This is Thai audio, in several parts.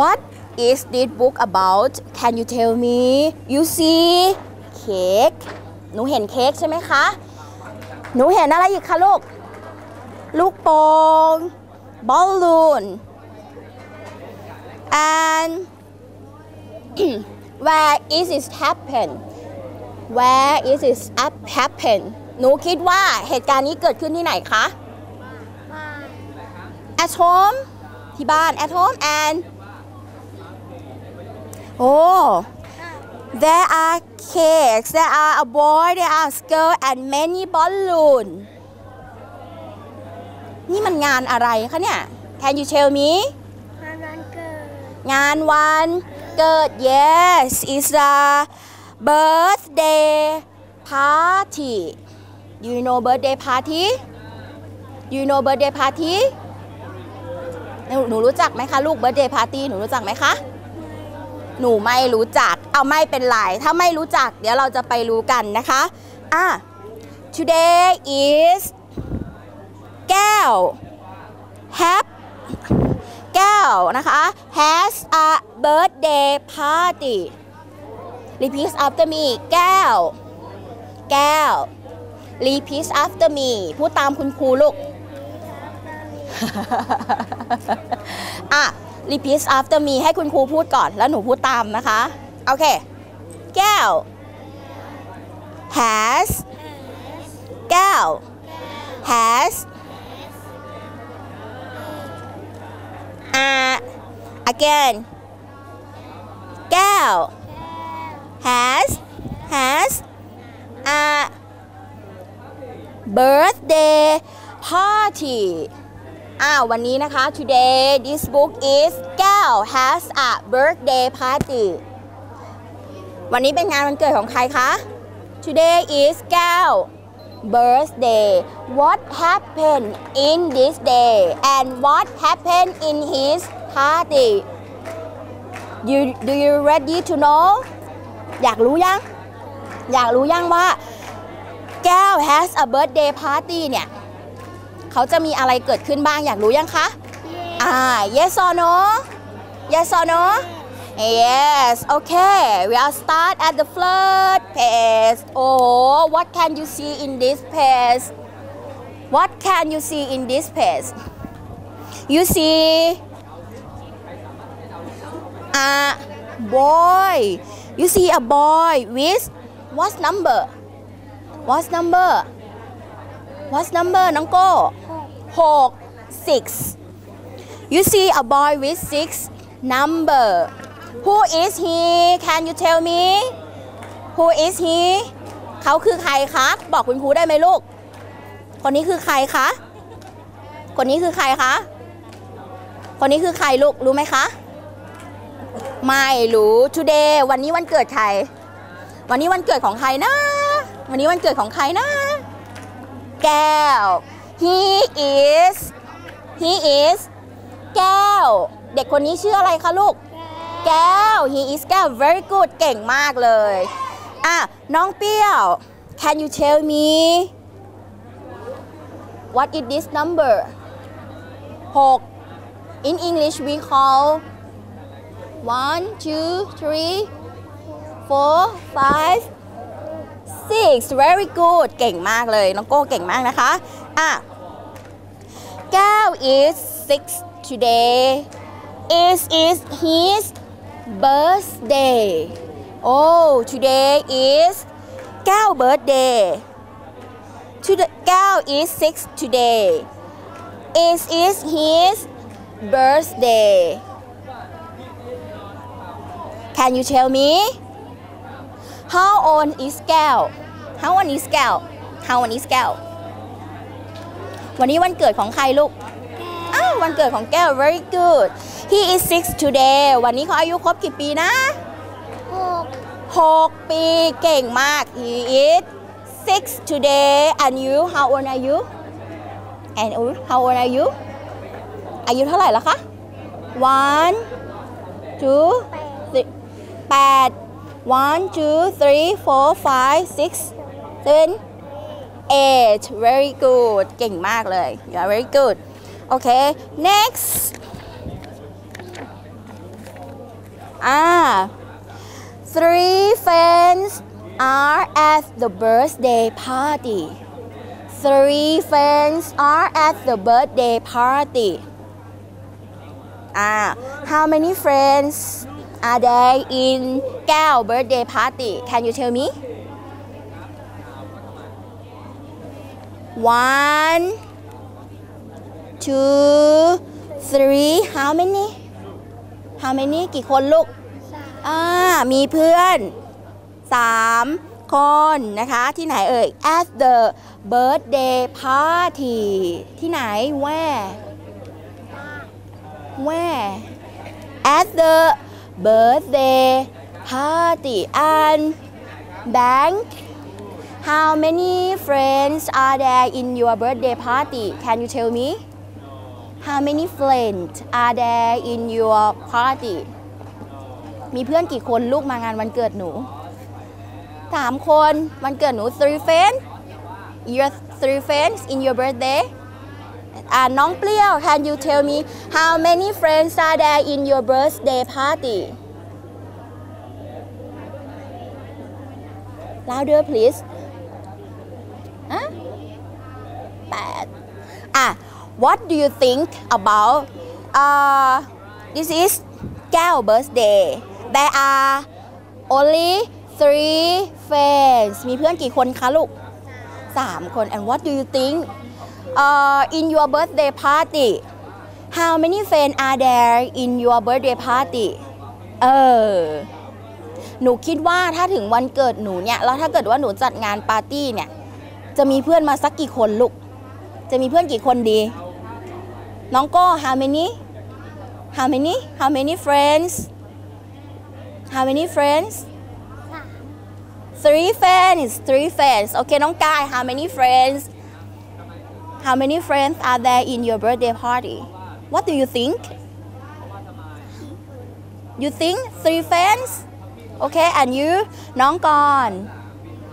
What is this book about Can you tell me You see cake หนูเห็นเค้กใช่ไหมคะ หนูเห็นอะไรอีกคะลูก ลูกโป่ง balloon and where is it happen where is it happen หนูคิดว่าเหตุการณ์นี้เกิดขึ้นที่ไหนคะ at home ที่บ้าน at home and oh there are cakes there are a boy there are a girl and many balloon นี่มันงานอะไรคะเนี่ย Can you tell me งานวันเกิด งานวันเกิด yes it's a birthday party Do you know birthday party Do you know birthday party หนูหนูรู้จักไหมคะลูก birthday party หนูรู้จักไหมคะ หนูไม่รู้จัก เอาไม่เป็นไร ถ้าไม่รู้จัก เดี๋ยวเราจะไปรู้กันนะคะอะ today is แก้ว have แก้วนะคะ has a birthday party repeat after me แก้ว แก้ว repeat after me พูดตามคุณครูลูก อะ repeat after me ให้คุณครูพูดก่อนแล้วหนูพูดตามนะคะ โอเค แก้ว has แก้ว has uh, again แก้ว has has a birthday party อ่าวันนี้นะคะ today this book is แก้ว has a birthday party วันนี้เป็นงานวันเกิดของใครคะ today is แก้ว birthday what happened in this day and what happened in his party you do you ready to know อยากรู้ยัง อยากรู้ยังว่าแก้ว has a birthday party เนี่ย เขาจะมีอะไรเกิดขึ้นบ้างอยากรู้ยังคะอ่า yes or no yes or no yes okay we are start at the first page oh what can you see in this page what can you see in this page you see a boy you see a boy with what number what number what number น้องโก้หก six you see a boy with six number who is he can you tell me who is he เขาคือใครคะ บอกคุณครูได้ไหมลูก คนนี้คือใครคะ คนนี้คือใครคะ คนนี้คือใครลูก รู้ไหมคะ ไม่รู้ today วันนี้วันเกิดใคร วันนี้วันเกิดของใครนะ วันนี้วันเกิดของใครนะ แก้ว he is he is แก้ว เด็กคนนี้ชื่ออะไรคะลูก แก้ว he is แก้ว very good เก่งมากเลย อะ น้องเปรี้ยว can you tell me what is this number 6 in English we call one two three four five six very good เก่งมากเลย น้องโก้เก่งมากนะคะ อะแก้ว is six today is is his birthday oh today is แก้ว birthday today แก้ว is six today is is his birthday can you tell me how old is แก้ว how old is แก้ว how old is แก้ววันนี้วันเกิดของใครลูกอ้าววันเกิดของแก้ว very good he is six today วันนี้เขาอายุครบกี่ปีนะหก6ปีเก่งมาก he is six today and you how old are you and you how old are you อายุเท่าไหร่แล้วคะ one two แปด three แปด one two three four five six seven eight very good เก่งมากเลย you are very good okay next อ่า three friends are at the birthday party three friends are at the birthday party อ่า how many friends are there in แก้ว birthday party can you tell me One two three how many how many กี่คนลูกอ่ามีเพื่อนสามคนนะคะ ที่ไหนเอ่ย at the birthday party ที่ไหน where where at the birthday party and bank how many friends are there in your birthday party can you tell me how many friends are there in your party มีเพื่อนกี่คนลูกมางานวันเกิดหนูสามคนวันเกิดหนู three friends your three friends in your birthday อ่าน้องเปรี้ยว can you tell me how many friends are there in your birthday party louder please แปดอะ what do you think about uh, this is แก้ว birthday there are only three friends มีเพื่อนกี่คนคะลูกสามคน and what do you think uh, in your birthday party how many friends are there in your birthday party เออ หนูคิดว่าถ้าถึงวันเกิดหนูเนี่ย แล้วถ้าเกิดว่าหนูจัดงานปาร์ตี้เนี่ย จะมีเพื่อนมาสักกี่คนลูก จะมีเพื่อนกี่คนดี น้องโก้ how many how many how many friends how many friends three friends three friends โอเค น้องกาย how many friends how many friends are there in your birthday party what do you think you think three friends okay and you น้องกร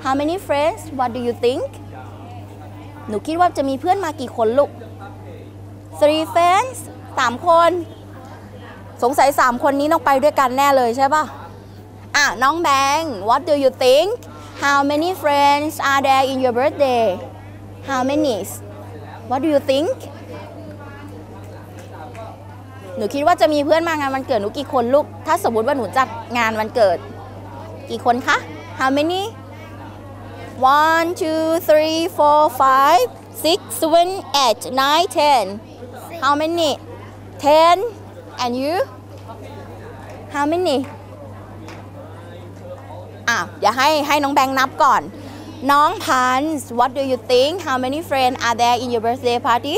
how many friends what do you think หนูคิดว่าจะมีเพื่อนมากี่คนลูก three friends สามคน สงสัยสามคนนี้ต้องไปด้วยกันแน่เลยใช่ปะอะ น้องแบงค์ what do you think how many friends are there in your birthday how many what do you think หนูคิดว่าจะมีเพื่อนมางานวันเกิดหนูกี่คนลูก ถ้าสมมติว่าหนูจัดงานวันเกิด กี่คนคะ how many 1, 2, 3, 4, 5, 6, 7, 8, 9, 10. How many? 10. And you? How many? Ah, Nong น้องพัน what do you think how many friends are there in your birthday party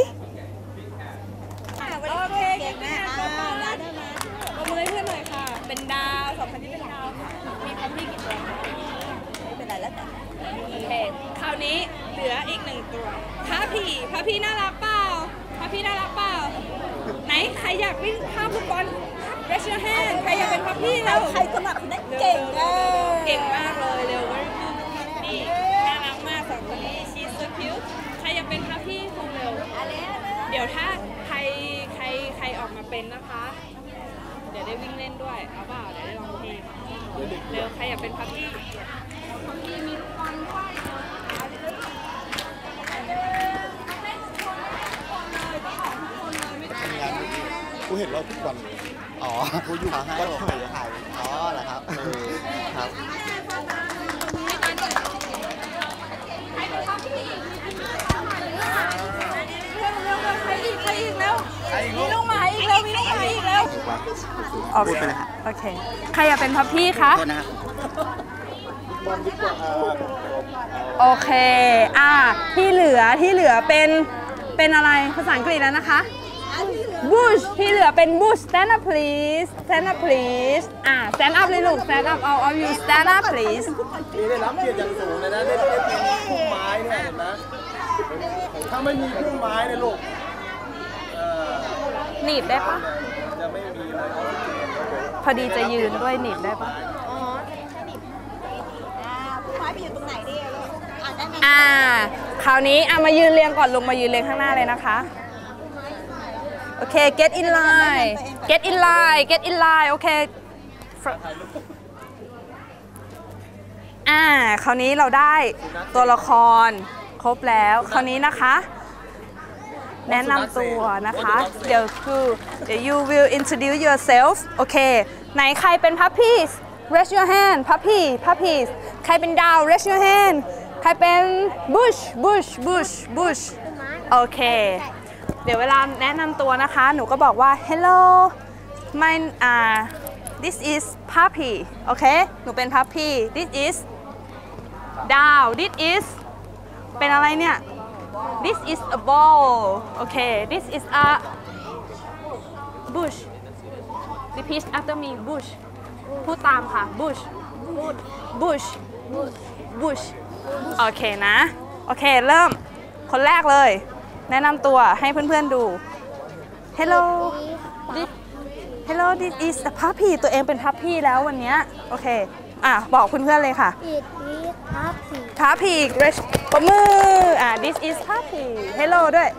พี่พระพี่น่ารักเปล่าพระพี่น่ารักเปล่า ไหนใครอยากวิ่งข้ามลูกบอล raise your hand ใครอยากเป็นพระพี่แล้วใครสมัครคนนั้นเก่งเออเก่งมากเลยเร็ว very good นี่น่ารักมากสองคนนี้ she's so cute ใครอยากเป็นพระพี่คงเร็วเดี๋ยวถ้าใครใครใครออกมาเป็นนะคะ เดี๋ยวได้วิ่งเล่นด้วยเอาเปล่าเดี๋ยวได้ลองเพลงเร็วใครอยากเป็นพักกี้พักกี้มีลูกบอลด้วย ห็นเราทุกวันเลยอ๋อกูอยู่ขอให้วัดผมไผ่ถ่ายอ๋อเหรอครับเออครับใครอีกใครอีกแล้วมีลูกหมาอีกแล้วมีลูกหมาอีกแล้วโอเคไปเลยครับโอเค ใครอยากเป็นพับพี่คะโทษนะครับโอเค อ่า ที่เหลือที่เหลือเป็นเป็นอะไรภาษาอังกฤษแล้วนะคะ bush ที่เหลือเป็น bush stand up please stand up please อ่า stand up เลยลูก stand up all of you stand up please นี่ได้รับเกียรติอย่างสูงเลยนะได้ได้เป็นพุ่มไม้เนี่ยเห็นไหมถ้าไม่มีพุ่มไม้เนี่ยลูกหนีบได้ปะจะไม่มีอะไรออกซิเจนครับผมพอดีจะยืนด้วยหนีบได้ปะอ่า คราวนี้เอะมายืนเรียงก่อนลงมายืนเรียงข้างหน้าเลยนะคะ โอเค get in line get in line get in line โอเคอ่าคราวนี้เราได้ตัวละครครบแล้ว คราวนี้นะคะ แนะนำตัวนะคะ เดี๋ยวคือเดี๋ยว you will introduce yourself โอเค ไหนใครเป็นพัพพีส raise your hand พัพพีพัพพีสใครเป็นดาว raise your hand ใครเป็น bush bush bush bush โอเค เดี๋ยวเวลาแนะนำตัวนะคะ หนูก็บอกว่า hello my uh, this is puppy โอเค หนูเป็น puppy this is ดาว this is เป็นอะไรเนี่ย this is a ball โอเค this is a bush repeat after me bush พูดตามค่ะ bush bush bush โอเคนะ โอเค เริ่ม คนแรกเลย แนะนำตัวให้เพื่อนๆดู hello this hello this is a puppy ตัวเองเป็น puppy แล้ววันเนี้ยโอเค อะ บอกเพื่อนๆเลยค่ะ It is happy. puppy great ปรบมือ อะ this is puppy hello ด้วย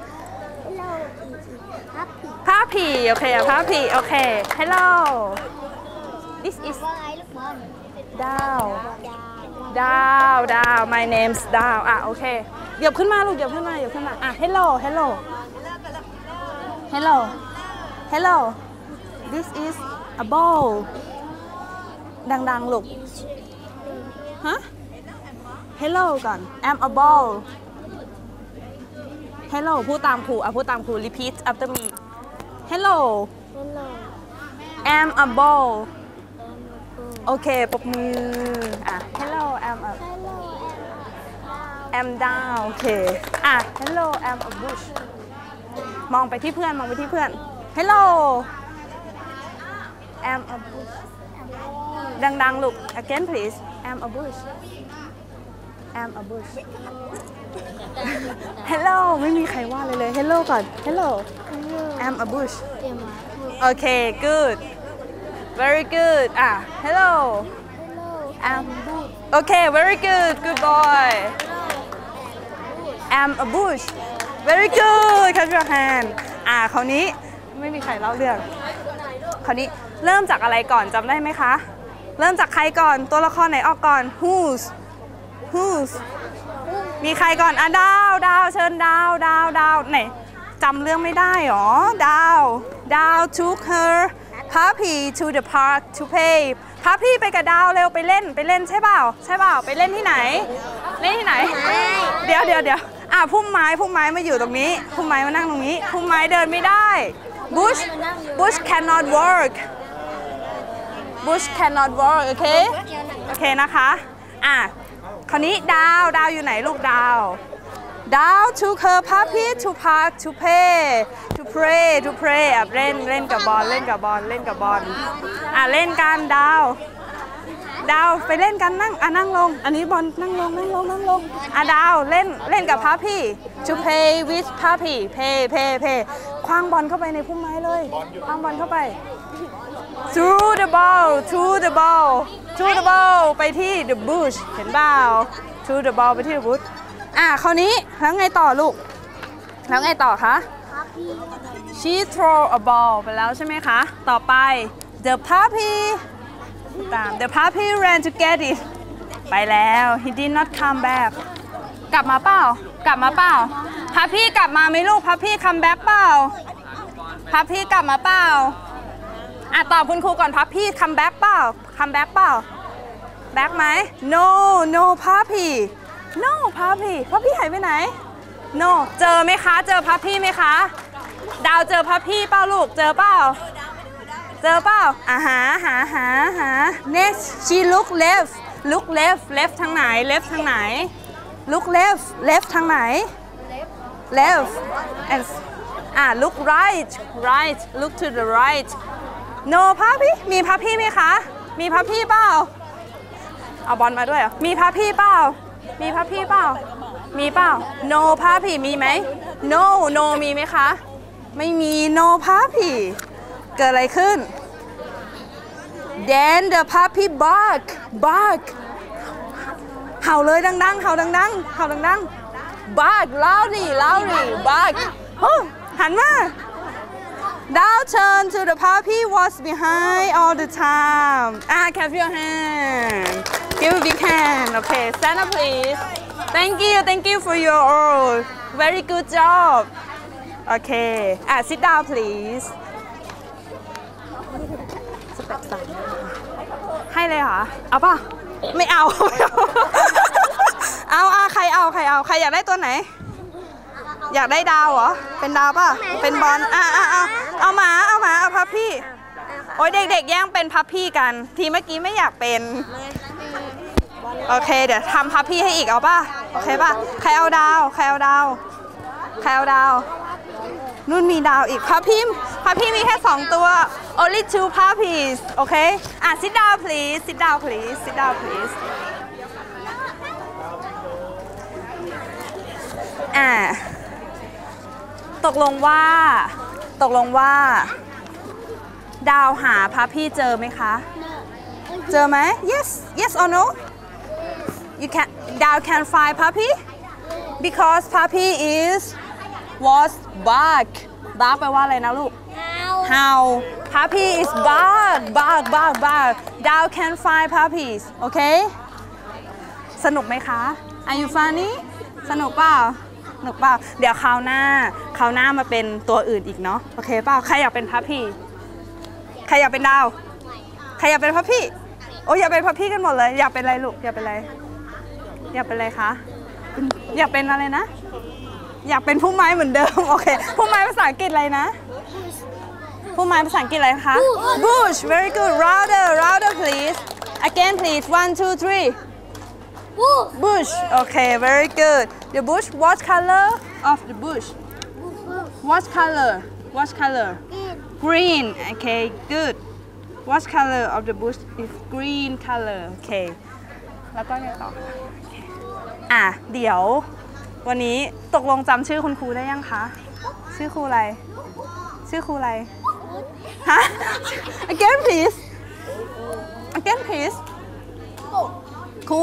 Hello, it is happy. puppy โอเคอะ puppy โอเค hello this is ว่าไงลูกบอลดาวยาดาวดาว my name's ดาวอะโอเคเหยียบขึ้นมาลูกเหยียบขึ้นมาเหยียบขึ้นมาอะ hello hello hello hello this is a ball ดังๆลูกฮะ hello ก่อน I'm a ball hello พูดตามครูอะพูดตามครู repeat after me hello Hello. I'm a ball โอเคปรบมืออะ hello I'm a Hello, am down โอเคอะ hello am a bush มองไปที่เพื่อนมองไปที่เพื่อน hello am a bush ดังๆ ลูก again please am a bush am a bush hello ไม่มีใครว่าเลยเลย hello ก่อน hello am a bush เตรียมมาโอเค good very good อะ hello Hello, am okay very good good boy am a bush very good clap your hand อ่าคราวนี้ไม่มีใครเล่าเรื่องคราวนี้เริ่มจากอะไรก่อนจำได้ไหมคะ เริ่มจากใครก่อนตัวละครไหนออกก่อน who's who's มีใครก่อนอะดาวดาวเชิญดาวดาวดาวไหนจำเรื่องไม่ได้หรอดาวดาว took her puppy to the park to play puppy ไปกับดาวเร็วไปเล่นไปเล่นใช่เปล่าใช่เปล่าไปเล่นที่ไหน เล่นที่ไหน เดี๋ยวเดี๋ยวเดี๋ยวอะพุ่มไม้พุ่มไม้มาอยู่ตรงนี้พุ่มไม้มานั่งตรงนี้พุ่มไม้เดินไม่ได้ bush bush cannot work bush cannot work โอเคโอเคนะคะอะคราวนี้ดาวดาวอยู่ไหนลูกดาวดาว took her puppy to park to play to pray to pray อะเล่นเล่นกับบอลเล่นกับบอลเล่นกับบอลอะเล่นกันดาว ดาวไปเล่นกันนั่งอะนั่งลง อันนี้บอลนั่งลงนั่งลงนั่งลงอะดาวเล่นเล่นกับพัพพี่ to play with puppy play play play คว้างบอลเข้าไปในพุ่มไม้เลยคว้างบอลเข้าไป through the ball through the ball through the ball ไปที่ the bush เห็นเปล่า through the ball ไปที่ the bush อะคราวนี้แล้วไงต่อลูก แล้วไงต่อคะ she throw a ball ไปแล้วใช่ไหมคะ ต่อไป the puppy ตาม the puppy ran to get it ไปแล้ว he did not come back กลับมาเปล่า กลับมาเปล่าพัพพี่กลับมาไหมลูกพัพพี่คัมแบ็กเปล่าพัพพี่กลับมาเปล่าอะตอบคุณครูก่อนพัพพี่คัมแบ็กเปล่าคัมแบ็กเปล่าแบ็กไหม no no พัพพี่ no พัพพี่พัพพี่หายไปไหน no เจอไหมคะ เจอพัพพี่ไหมคะ ดาวเจอพัพพี่เปล่าลูก เจอเปล่า เจอเปล่าอ่าหาหาหาหา next she look left look left left ทางไหน left ทางไหน look left left ทางไหน left and อ่า look right right look to the right no พัพพี่ มีพัพพี่ไหมคะ มีพัพพี่เปล่า เอาบอลมาด้วยเหรอมีพัพพี่เปล่า มีพัพพี่เปล่า มีเปล่า no พัพพี่มีไหม no no มีไหมคะ ไม่มี no พัพพี่เกิดอะไรขึ้น then the puppy bark bark เห่าเลยดังๆ เห่าดังๆ เห่าดังๆ bark loudly loudly bark หันมา Now turn to the puppy was behind all the time. Ah, clap your hand. Give a big hand. Okay, stand up please. Thank you, thank you for your all. Very good job. Okay. Ah, sit down please. สเต็ปสามให้เลยเหรอ เอาป่ะ ไม่เอา เอาอะใครเอาใครเอา ใครอยากได้ตัวไหน อยากได้ดาวเหรอ เป็นดาวป่ะ เป็นบอล อะอะอะเอาหมา เอาหมา เอาพับพี่ โอ้ยเด็กๆแย่งเป็นพับพี่กัน ทีเมื่อกี้ไม่อยากเป็น โอเค เดี๋ยวทำพับพี่ให้อีกเอาป่ะ โอเคป่ะ ใครเอาดาว ใครเอาดาว ใครเอาดาว นุ่นมีดาวอีกพับพี่พับพี่มีแค่สองตัว only two puppies โอเค อะ sit down please sit down please sit down please อะ ตกลงว่า ตกลงว่า ดาวหาพับพี่เจอไหมคะ เจอไหม yes yes or no you can ดาว can find puppy because puppy is was bark bark แปลว่าอะไรนะลูก how puppy is bark bark bark bark ดาว can find puppies โอเคสนุกไหมคะ Are you funny สนุกเปล่าสนุกเปล่า เดี๋ยวคราวหน้าคราวหน้ามาเป็นตัวอื่นอีกเนาะโอเคเปล่าใครอยากเป็นพัพพี่ ใครอยากเป็นดาว ใครอยากเป็นพัพพี่ โอ้ยอยากเป็นพัพพี่กันหมดเลย อยากเป็นอะไรลูกอยากเป็นอะไรอยากเป็นอะไรคะอยากเป็นอะไรนะ อยากเป็นผู้ไม้เหมือนเดิมโอเคผู้ไม้ภาษาอังกฤษอะไรนะผู้ไม้ภาษาอังกฤษอะไรคะ bush very good louder louder please again please one two three bush okay very good the bush what color of the bush what color what color green okay good what color of the bush is green color okay แล้วก็ไงต่ออะ เดี๋ยว วันนี้ตกลงจำชื่อคุณครูได้ยังคะ ชื่อครูอะไร ชื่อครูอะไร ฮะ again please again please ครู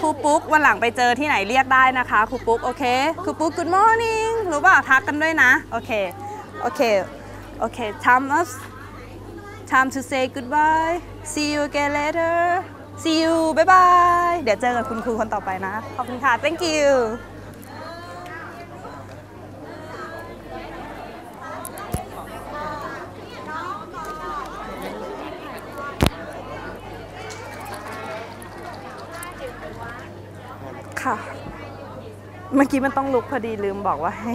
ครูปุ๊กวันหลังไปเจอที่ไหนเรียกได้นะคะครูปุ๊กโอเคครูปุ๊ก good morning รู้ป่ะทักกันด้วยนะ โอเค โอเค โอเค time us time to say goodbye see you again later see you bye bye เดี๋ยวเจอกับคุณครูคนต่อไปนะ ขอบคุณค่ะ thank you ค่ะ เมื่อกี้มันต้องลุกพอดีลืมบอกว่าให้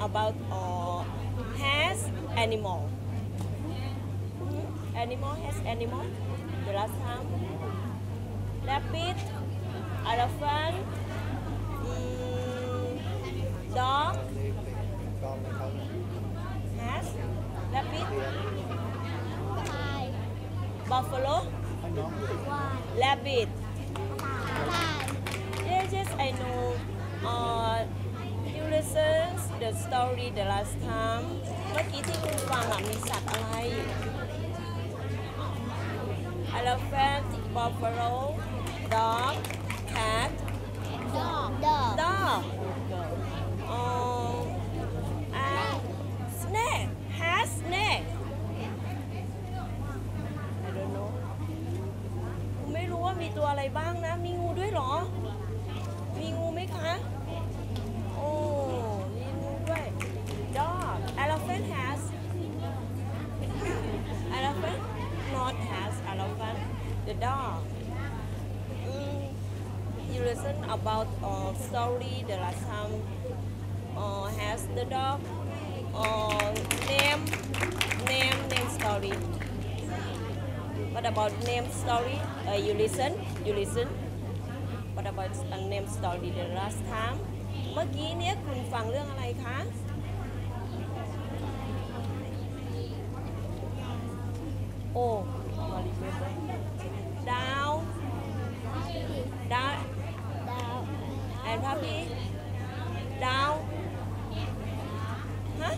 about uh, has animal. Hmm? animal has animal. The last time rabbit, elephant, dog, has, rabbit, buffalo, rabbit. Yes, yes, I know. Uh, the story the last time. เมื่อกี้ที่คุณฟังอะมีสัตว์อะไร elephant, buffalo, dog, cat, Dog. Dog. dog, um, and snake. Has snake. I don't know. ไม่รู้ว่ามีตัวอะไรบ้างนะ มีงูด้วยเหรอ มีงูไหมคะ โอ้ มีงูด้วย dog elephant has elephant not has elephant the dog mm, you listen about uh, story the last time uh, has the dog uh, name name name story What about name story uh, you listen you listen What about a name story the last time เมื่อกี้เนี้ยคุณฟังเรื่องอะไรคะโอ้มาริเมเบอร์ดาว ดาว and puppy ดาวฮะ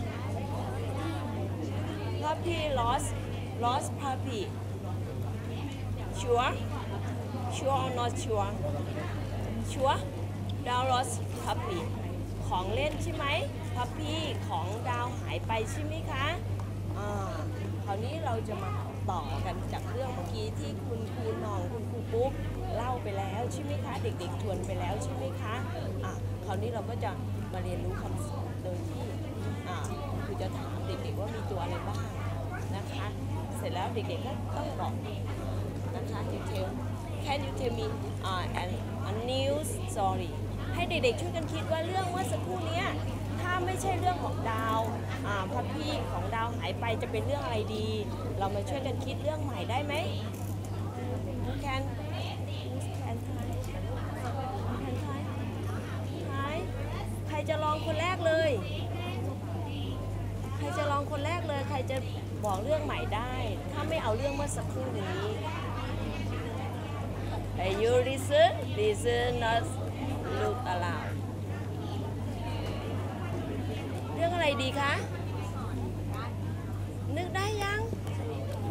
puppy lost lost puppy sure sure or not sure sure ดาว lost puppy ของเล่นใช่ไหม puppy ของดาวหายไปใช่ไหมคะอ่าคราวนี้เราจะมาต่อกันจากเรื่องเมื่อกี้ที่คุณครูหน้องคุณครูปุ๊ก เล่าไปแล้วใช่ไหมคะ เด็กๆทวนไปแล้วใช่ไหมคะอะคราวนี้เราก็จะมาเรียนรู้คำศัพท์โดยที่อ่าครูจะถามเด็กๆว่ามีตัวอะไรบ้างนะคะ เสร็จแล้วเด็กๆก็ต้องบอกนะคะ you tell can you tell me uh, an a new story ให้เด็กๆช่วยกันคิดว่าเรื่องเมื่อสักครู่เนี้ยถ้าไม่ใช่เรื่องของดาวอ่าพระพี่ของดาวหายไปจะเป็นเรื่องอะไรดี เรามาช่วยกันคิดเรื่องใหม่ได้ไหม Who can Who can try Who can try Try ใครจะลองคนแรกเลย ใครจะลองคนแรกเลย ใคร จะบอกเรื่องใหม่ได้ ถ้าไม่เอาเรื่องเมื่อสักครู่นี้ Hey you listen listen not look around เรื่องอะไรดีคะ นึกได้ยัง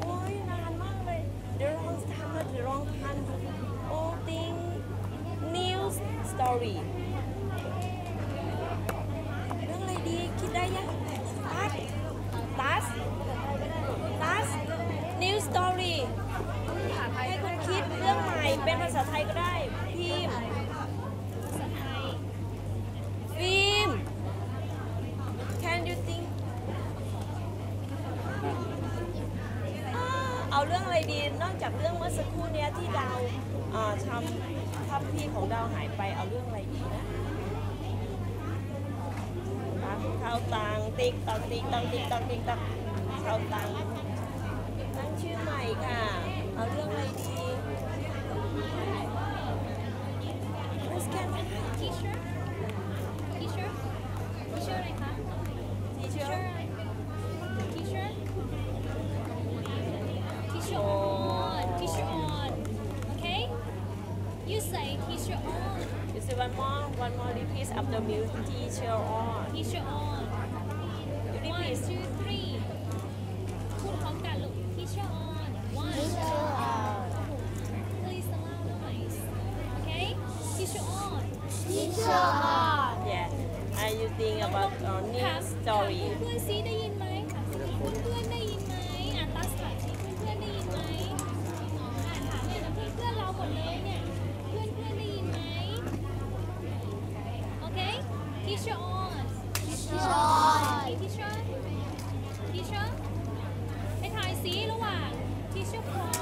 โอ้ยนานมากเลย The wrong time The wrong time Old thing news story เรื่องอะไรดี คิดได้ยัง ตัสตัส new story ให้คุณคิดเรื่องใหม่ เป็นภาษาไทยก็ได้ พิมพ์ฟิล์ม can you think เอาเรื่องอะไรดี นอกจากเรื่องเมื่อสักครู่เนี้ยที่ดาวทำทัพพี่ของดาวหายไป เอาเรื่องอะไรดีนะ ตังเข้าวตังติ๊กตังติ๊กตังติ๊กตังติ๊กตังข้าตังตั้งชื่อใหม่ค่ะ เอาเรื่องอะไรดี Who's can T-shirt T-shirt T-shirt อะไรคะ teacher T-shirt see one more one more repeat after me teacher on T-shirt on you One. Repeat. two Surprise!